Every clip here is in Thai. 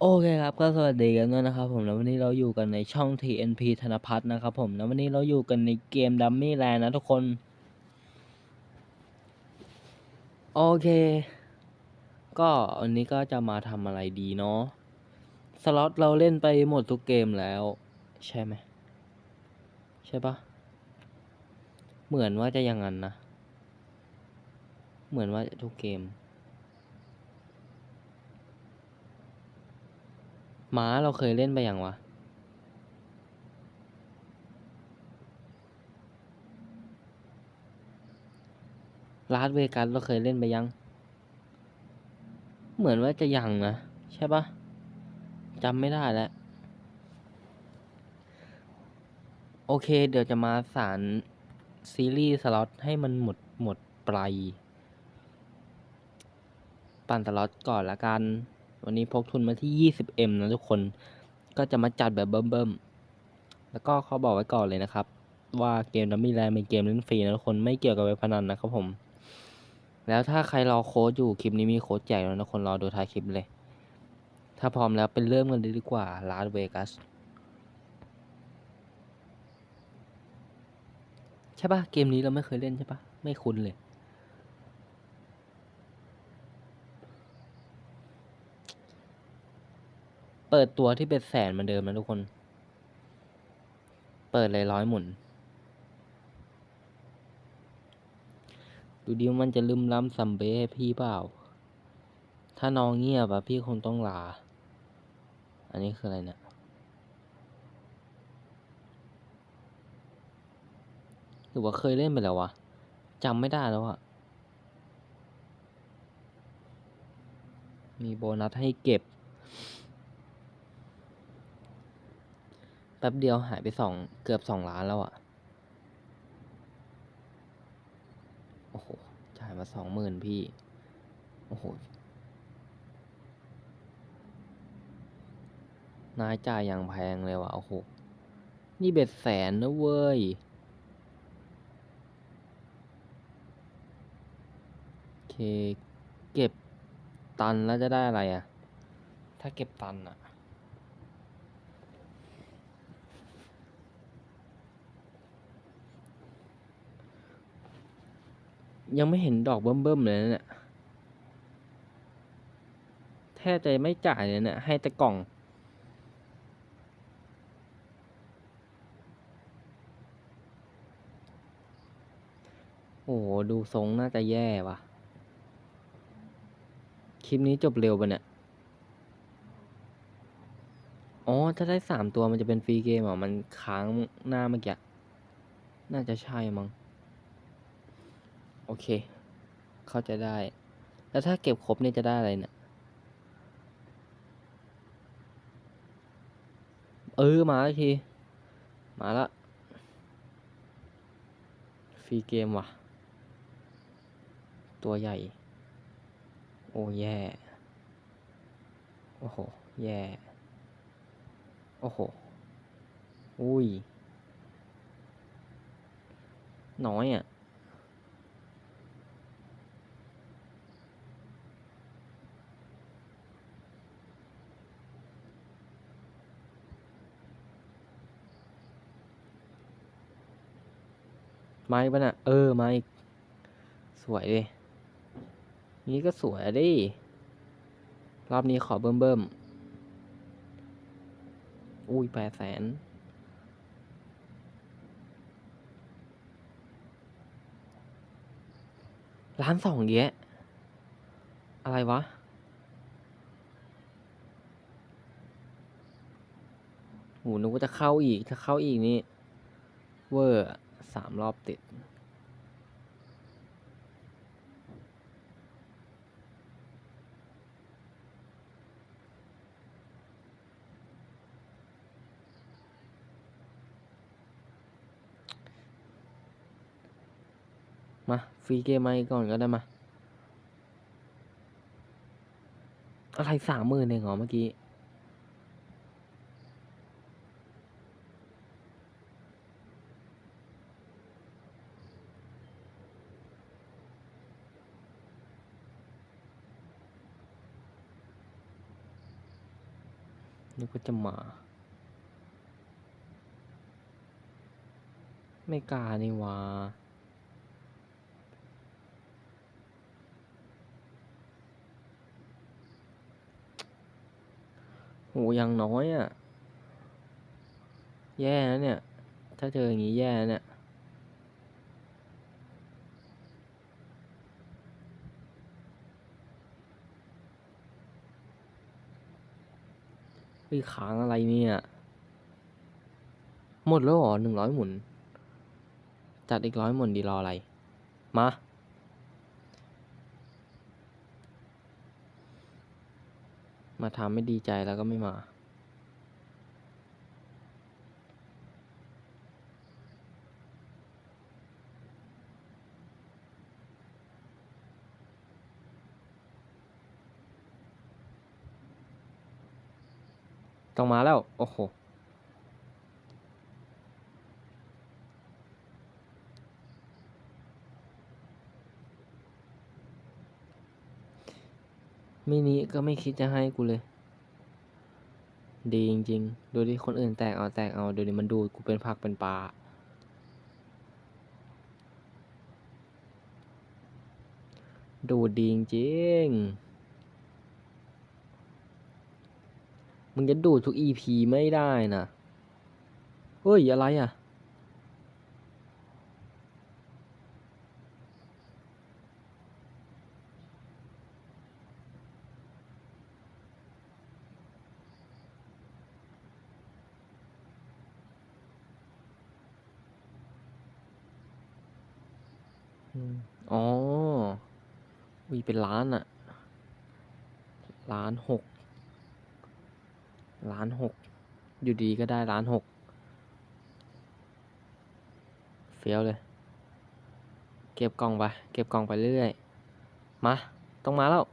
โอเคครับก็สวัสดีกันด้วยนะครับผมแล้ววันนี้เราอยู่กันในช่อง TNP ธนพัฒน์นะครับผมแล้ววันนี้เราอยู่กันในเกมดัมมี่แลนนะทุกคน โอเค ก็วันนี้ก็จะมาทำอะไรดีเนาะสล็อตเราเล่นไปหมดทุกเกมแล้ว ใช่ไหมใช่ปะเหมือนว่าจะอย่างนั้นนะ เหมือนว่าทุกเกม ม้าเราเคยเล่นไปอย่างวะ ลาสเวกัสเราเคยเล่นไปยัง เหมือนว่าจะยังนะ ใช่ปะจำไม่ได้แล้ว โอเค เดี๋ยวจะมาสารซีรีส์สล็อตให้มันหมดหมดปลายปั่นสล็อตก่อนละกัน วันนี้พกทุนมาที่ 20M นะทุกคน ก็จะมาจัดแบบเบิ่มๆ แล้วก็เขาบอกไว้ก่อนเลยนะครับ ว่าเกมดัมมี่แลนเป็นเกมเล่นฟรีนะทุกคนไม่เกี่ยวกับเว็บพนันนะครับผม แล้วถ้าใครรอโค้ดอยู่คลิปนี้มีโค้ดแจกแล้วนะคนรอดูท้ายคลิปเลย ถ้าพร้อมแล้วเป็นเริ่มกันเลยดีกว่าลาสเวกัสใช่ปะเกมนี้เราไม่เคยเล่นใช่ปะไม่คุ้นเลย ปิดตัวที่เป็นแสนเหมือนเดิมนะทุกคน เปิดเลยร้อยหมุน ดูดิมันจะลืมล้ำซัมเบ้ให้พี่เปล่า ถ้าน้องเงียบอะพี่คงต้องลา อันนี้คืออะไรเนี่ยหรือว่าเคยเล่นไปแล้ววะจำไม่ได้แล้วอะมีโบนัสให้เก็บ แป๊บเดียวหายไปสองเกือบสองล้านแล้วอะโอ้โห จ่ายมาสองหมื่นพี่ โอ้โห นายจ่ายอย่างแพงเลยว่ะ โอ้โห นี่เบ็ดแสนนะเว้ย โอเค เก็บตันแล้วจะได้อะไรอะถ้าเก็บตันอะ ยังไม่เห็นดอกเบิ่มๆเลยนะเนี่ยแทบจะไม่จ่ายเลยเนี่ยให้แต่กล่อง โอ้โหดูทรงน่าจะแย่ว่ะ คลิปนี้จบเร็วปะเนี่ย อ๋อ ถ้าได้สามตัวมันจะเป็นฟรีเกมเหรอ มันค้างหน้าเมื่อกี้ น่าจะใช่มั้ง โอเค เข้าใจได้ แล้วถ้าเก็บครบเนี่ยจะได้อะไรเนี่ย เออ มาที มาละ ฟรีเกมว่ะ ตัวใหญ่ โอ้แย่ โอ้โห แย่ โอ้โห อุ้ย น้อยอะาอีกปะน่ะ เออมาอีกสวยดินี่ก็สวยดิ รอบนี้ขอเบิ่มเบิ่มๆอุ้ยแปดแสนล้านสองแยะอะไรวะโหนึกว่าจะเข้าอีก ถ้าเข้าอีกนี่ เวอร์อ สามรอบติด มา ฟรีเกมมาอีกก่อนก็ได้มา อะไรสามหมื่นเองเหรอเมื่อกี้ จะมา ไม่กล้านี่วาโหอยังน้อยอะ่ะ แย่นะเนี่ย ถ้าเจออย่างนี้แย่นะเนี่ย เฮ้ยค้างอะไรเนี่ย หมดแล้วเหรอหนึ่งร้อยหมุน จัดอีกร้อยหมุนดีรออะไร มา มาทำไม่ดีใจแล้วก็ไม่มา ต้องมาแล้ว โอ้โห มินิก็ไม่คิดจะให้กูเลย ดีจริงๆ ดูดิคนอื่นแตกเอาแตกเอาดูดิมันดูกูเป็นผักเป็นปลาดูดีจริงๆ มึงจะดูดทุก EP ไม่ได้นะ เฮ้ย อะไรอะ อ๋อวีเป็นล้านอะล้านหก ล้านหก อยู่ดีก็ได้ล้านหก เฟี้ยวเลย เก็บกล่องไป เก็บกล่องไปเรื่อยมา ต้องมาแล้ว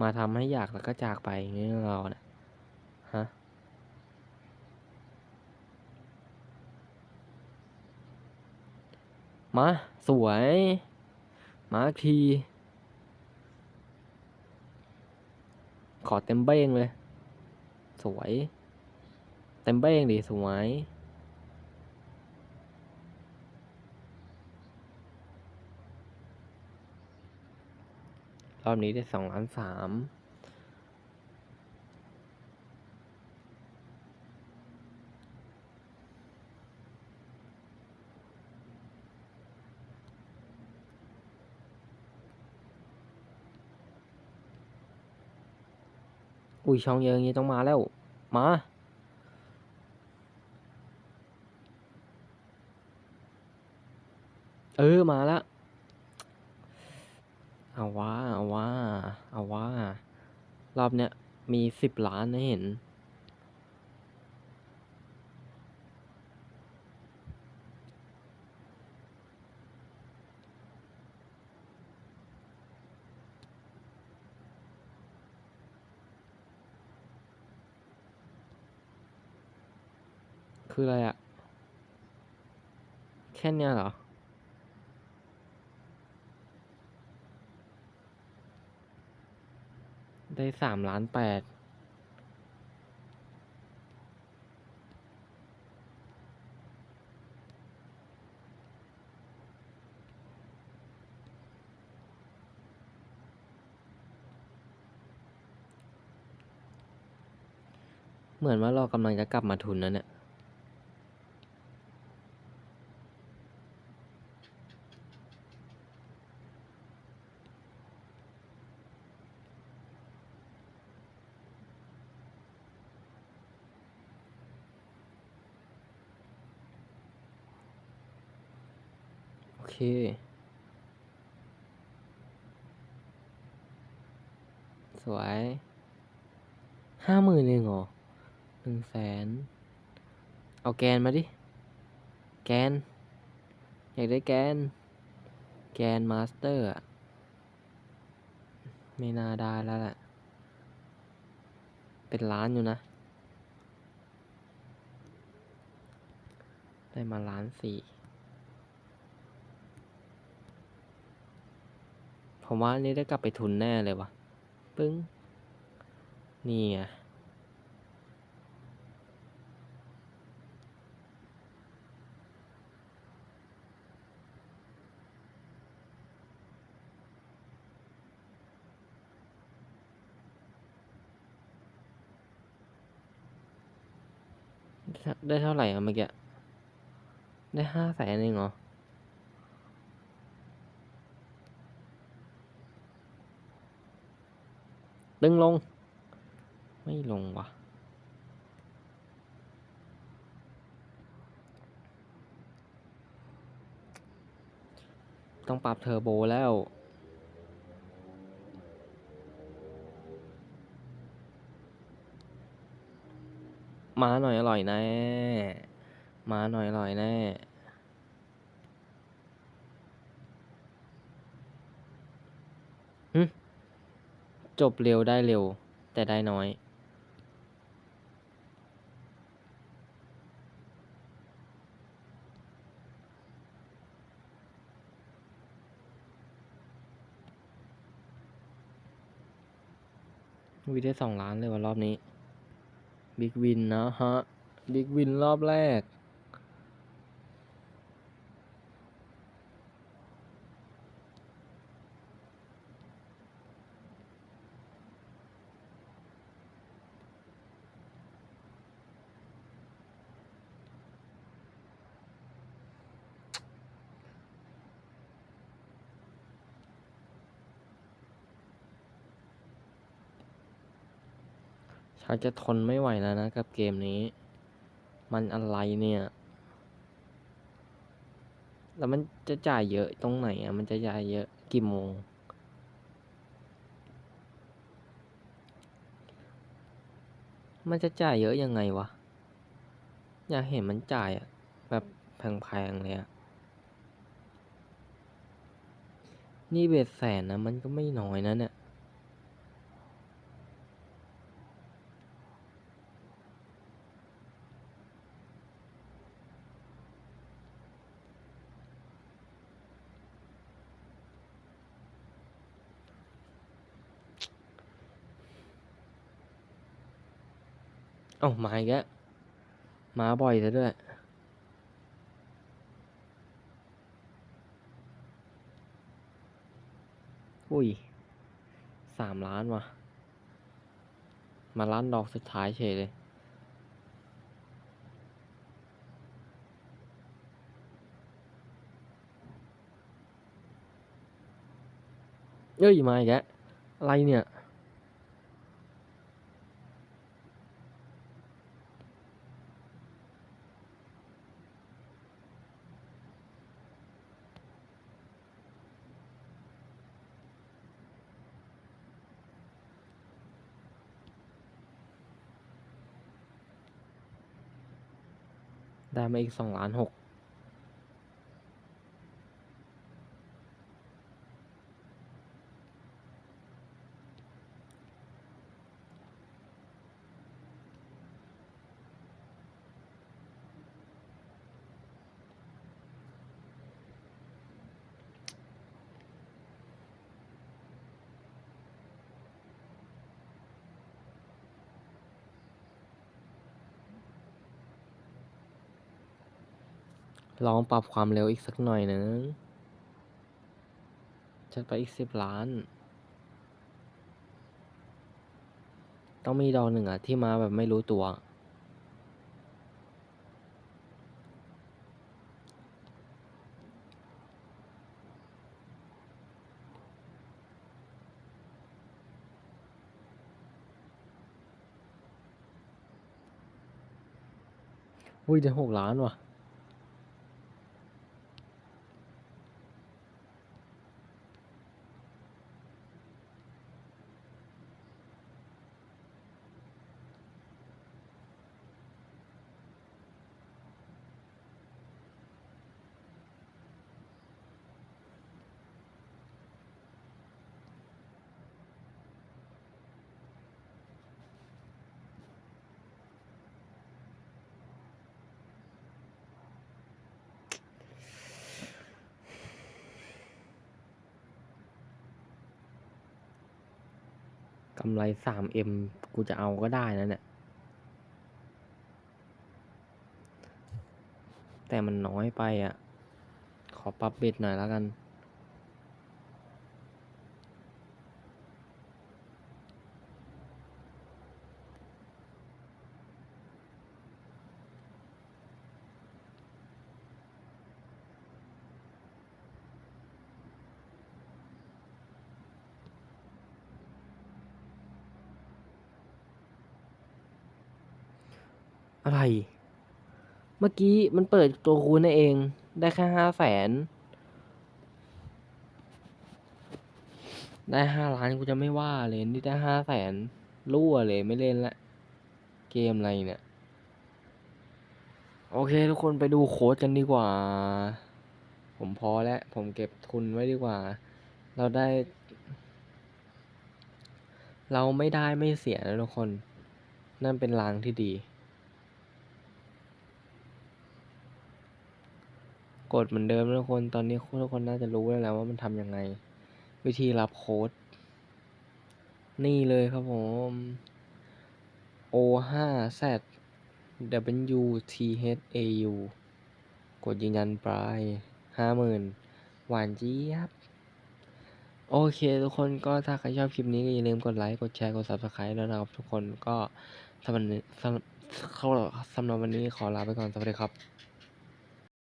มาทำให้อยากแล้วก็จากไปอย่างนี้เราเนี่ย ฮะมา สวย มาที ขอเต็มเบ้งเลย สวย เต็มเบ้งดิสวยรอบนี้ได้สองล้านสาม อุ้ยช่องเยอะงี้ต้องมาแล้ว มา เออมาละเอาว่าเอาว่าเอาว่ารอบเนี้ยมีสิบล้านนะเห็น คืออะไรอะแค่เนี้ยเหรอ ได้สามล้านแปดเหมือนว่าเรากำลังจะกลับมาทุนแล้วเนี่ย เค สวยห้าหมื่นเองเหรอหนึ่งแสนเอาแกนมาดิ แกน อยากได้แกน แกนมาสเตอร์อะไม่น่าได้แล้วแหละ เป็นล้านอยู่นะ ได้มาล้านสี่ ผมว่านนี้ได้กลับไปทุนแน่เลยวะปึ้ง นี่ไงได้เท่าไหร่อะเมื่อกี้ ได้ห้าแสนเองเหรอ ดึงลง ไม่ลงวะต้องปรับเทอร์โบแล้ว มาหน่อยอร่อยแน่ มาหน่อยอร่อยแน่ หึ จบเร็วได้เร็ว แต่ได้น้อยวิได้สองล้านเลยว่ารอบนี้ บิ๊กวินนะฮะ บิ๊กวินรอบแรก ชักจะทนไม่ไหวแล้วนะกับเกมนี้ มันอะไรเนี่ย แล้วมันจะจ่ายเยอะตรงไหนอะ มันจะจ่ายเยอะกี่โมง มันจะจ่ายเยอะยังไงวะ อยากเห็นมันจ่ายอะ แบบแพงๆเลยอะ นี่เบ็ดแสนนะ มันก็ไม่น้อยนะเนี่ย เอ้ามาอีกแล้วมาบ่อยซะด้วย อุ้ยสามล้านว่ะ มาล้านดอกสุดท้ายเฉยเลยเอ้ยมาอีกแล้วอะไรเนี่ย อีกสองล้านหก ลองปรับความเร็วอีกสักหน่อยนึงจะไปอีกสิบล้าน ต้องมีดอกหนึ่งอะที่มาแบบไม่รู้ตัว อุ้ยได้หกล้านว่ะ กำไร 3M กูจะเอาก็ได้นะเนี่ย แต่มันน้อยไปอะ ขอปรับเบ็ดหน่อยแล้วกัน อะไร เมื่อกี้มันเปิดตัวคูณนั่นเอง ได้แค่ห้าแสน ได้ห้าล้านกูจะไม่ว่าเลยนี่ได้ห้าแสนรั่วเลยไม่เล่นละ เกมอะไรเนี่ย โอเคทุกคนไปดูโค้ดกันดีกว่า ผมพอแล้ว ผมเก็บทุนไว้ดีกว่า เราได้ เราไม่ได้ไม่เสียนะทุกคน นั่นเป็นลางที่ดี กดเหมือนเดิมนะทุกคน ตอนนี้ทุกคนน่าจะรู้แล้วแหละว่ามันทำยังไง วิธีรับโค้ด นี่เลยครับผม O 5 Z W T H A U กดยืนยันปลายห้าหมื่นหวานเจี๊ยบ โอเคทุกคนก็ถ้าใครชอบคลิปนี้ก็อย่าลืมกดไลค์ กดแชร์ กด subscribe ด้วนะครับทุกคนก็สำหรับสำหรับสำหรับวันนี้ขอลาไปก่อน สวัสดีครับ